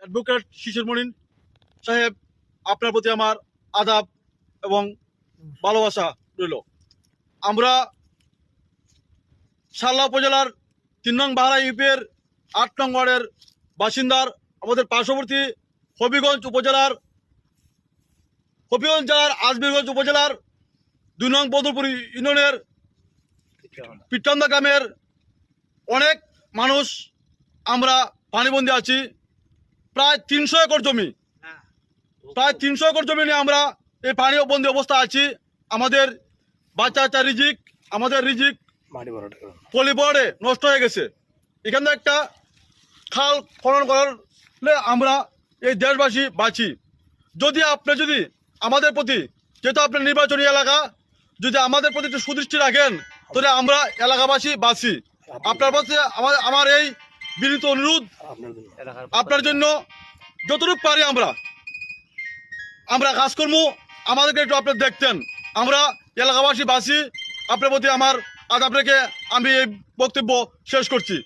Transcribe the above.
Advocate শিশির মনিন সাহেব, আপনার প্রতি আমার আদাব এবং ভালোবাসা রইল। আমরা সাল্লা উপজেলার তিন নং বাহারা ইউপির আট নং ওয়ার্ডের বাসিন্দার, আমাদের পার্শ্ববর্তী হবিগঞ্জ উপজেলার, হবিগঞ্জ জেলার আজমিরগঞ্জ উপজেলার দুই নং বদরপুর ইউনিয়নের পিটন্দা গ্রামের অনেক মানুষ আমরা পানিবন্দী আছি। প্রায় তিনশো একর জমি। প্রায় তিনশো একর জমি নিয়ে আমরা এই পানি বন্দি অবস্থা আছি। আমাদের বাচ্চা রিজিক আমাদের রিজিক পলিবর্ডে নষ্ট হয়ে গেছে। এখান একটা খাল খনন করলে আমরা এই দেশবাসী বাঁচি। যদি আপনি যদি আমাদের প্রতি যেহেতু আপনার নির্বাচনী এলাকা যদি আমাদের প্রতি একটু সুদৃষ্টি রাখেন তাহলে আমরা এলাকাবাসী বাঁচি। আপনার কাছে আমার আমার এই বিনীত অনুরোধ। আপনার জন্য। যতটুকু পারি আমরা। আমরা কাজকর্ম আমাদেরকে একটু আপনার দেখতেন। আমরা এলাকাবাসী বাসি আপনার প্রতি আমার আজ আপনাকে আমি এই বক্তব্য শেষ করছি।